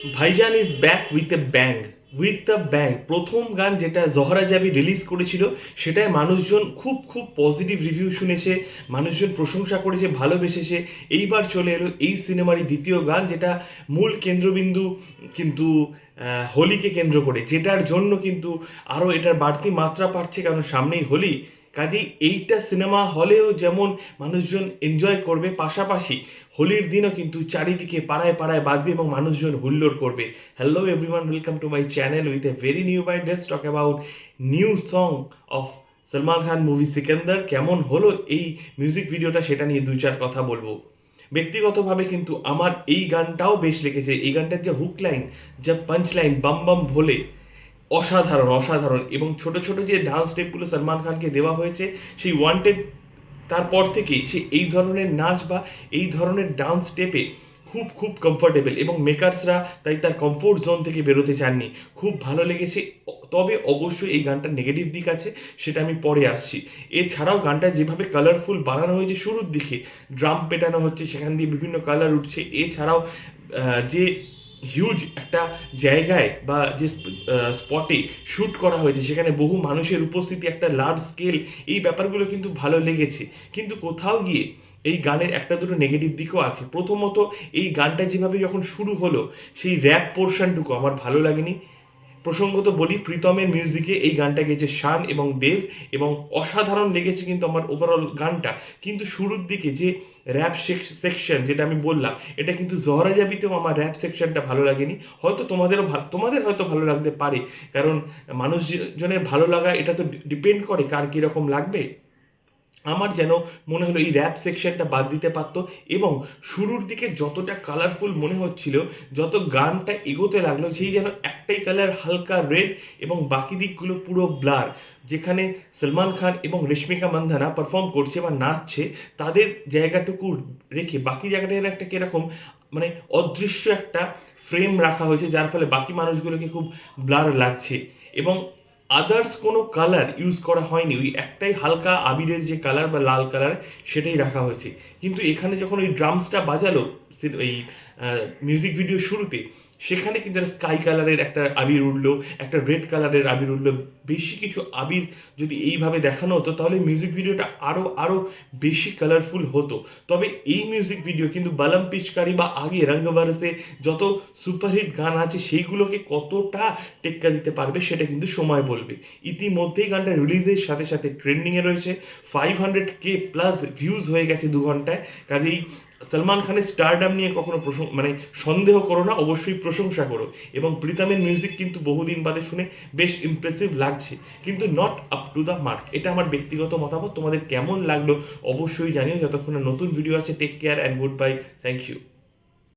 Bhaijaan is back with a bang with the bang প্রথম গান যেটা জহরা জাবি রিলিজ করেছিল, সেটায় মানুষজন খুব খুব পজিটিভ রিভিউ শুনেছে, মানুষজন প্রশংসা করেছে, ভালোবেসেছে। এইবার চলে এলো এই সিনেমারই দ্বিতীয় গান যেটা মূল কেন্দ্রবিন্দু কিন্তু হোলিকে কেন্দ্র করে, যেটার জন্য কিন্তু আরও এটার বাড়তি মাত্রা পাচ্ছে, কারণ সামনেই হোলি। কাজেই এইটা সিনেমা হলেও যেমন মানুষজন এনজয় করবে, পাশাপাশি হোলির দিনও কিন্তু চারিদিকে পাড়ায় পাড়ায় বাজবে এবং মানুষজন হুল্লোড় করবে। Hello everyone welcome to my channel with a very new vibe let's talk about new song of Salman Khan movie Sikandar কেমন হলো এই মিউজিক ভিডিওটা সেটা নিয়ে দুই চার কথা বলব। ব্যক্তিগতভাবে কিন্তু আমার এই গানটাও বেশ লেগেছে। এই গানটার যে হুক লাইন যা পাঞ্চ লাইন বাম বাম ভোলে অসাধারণ অসাধারণ। এবং ছোট ছোট যে ডান্স স্টেপগুলো সলমান খানকে দেওয়া হয়েছে, সেই ওয়ান্টেড তারপর থেকেই সে এই ধরনের নাচ বা এই ধরনের ডান্স স্টেপে খুব খুব কমফোর্টেবল এবং মেকার্সরা তাই তার কমফোর্ট জোন থেকে বেরোতে চাননি। খুব ভালো লেগেছে। তবে অবশ্যই এই গানটার নেগেটিভ দিক আছে, সেটা আমি পরে আসছি। এছাড়াও গানটা যেভাবে কালারফুল বানানো হয়েছে শুরুর দিকে ড্রাম পেটানো হচ্ছে, সেখান দিয়ে বিভিন্ন কালার উঠছে। এছাড়াও যে হিউজ একটা জায়গায় বা যে স্পটে শ্যুট করা হয়েছে, সেখানে বহু মানুষের উপস্থিতি, একটা লার্জ স্কেল এই ব্যাপারগুলো কিন্তু ভালো লেগেছে। কিন্তু কোথাও গিয়ে এই গানের একটা দুটো নেগেটিভ দিকও আছে। প্রথমত, এই গানটা যেভাবে যখন শুরু হলো, সেই র্যাপ পোর্শনটুকু আমার ভালো লাগেনি। প্রসঙ্গত বলি, প্রীতমের মিউজিকে এই গানটা গেয়েছে শান এবং দেব এবং অসাধারণ লেগেছে কিন্তু আমার ওভারঅল গানটা। কিন্তু শুরুর দিকে যে র্যাপ সেকশন যেটা আমি বললাম, এটা কিন্তু জহরা জাবিতেও আমার র্যাপ সেকশনটা ভালো লাগেনি। হয়তো তোমাদেরও তোমাদের হয়তো ভালো লাগতে পারে, কারণ মানুষজনের ভালো লাগা, এটা তো ডিপেন্ড করে কার কীরকম লাগবে। আমার যেন মনে হলো এই র্যাপ সেকশনটা বাদ দিতে পারতো এবং শুরুর দিকে যতটা কালারফুল মনে হচ্ছিল, যত গানটা এগোতে লাগল, সেই যেন একটাই কালার হালকা রেড এবং বাকি দিকগুলো পুরো ব্লার যেখানে সলমান খান এবং রেশমিকা মান্ধানা পারফর্ম করছে বা নাচছে, তাদের জায়গাটুকু রেখে বাকি জায়গাটা যেন একটা কীরকম মানে অদৃশ্য একটা ফ্রেম রাখা হয়েছে, যার ফলে বাকি মানুষগুলোকে খুব ব্লার লাগছে। এবং আদার্স কোনো কালার ইউজ করা হয়নি, ওই একটাই হালকা আবিরের যে কালার বা লাল কালার সেটাই রাখা হয়েছে। কিন্তু এখানে যখন ওই ড্রামসটা বাজালো এই ওই মিউজিক ভিডিও শুরুতে সেখানে কিন্তু স্কাই কালারের একটা আবির উঠল, একটা রেড কালারের আবির উঠল। বেশি কিছু আবির যদি এইভাবে দেখানো হতো, তাহলে মিউজিক ভিডিওটা আরও আরও বেশি কালারফুল হতো। তবে এই মিউজিক ভিডিও কিন্তু বালাম পিচকারি বা আগে রঙ্গবারসে যত সুপারহিট গান আছে, সেইগুলোকে কতটা টেক্কা দিতে পারবে সেটা কিন্তু সময় বলবে। ইতিমধ্যেই গানটা রিলিজের সাথে সাথে ট্রেন্ডিংয়ে রয়েছে। Five hundred K plus views হয়ে গেছে দু ঘন্টায়। কাজেই সলমান খানের স্টারডাম নিয়ে কখনো মানে সন্দেহ করো না, অবশ্যই প্রশংসা করো। এবং প্রীতমের মিউজিক কিন্তু বহুদিন বাদে শুনে বেশ ইমপ্রেসিভ লাগছে। কিন্তু not up to the mark এটা আমার ব্যক্তিগত মতামত। তোমাদের কেমন লাগল অবশ্যই জানিও। যতক্ষণ নতুন ভিডিও আছে take care and good bye thank you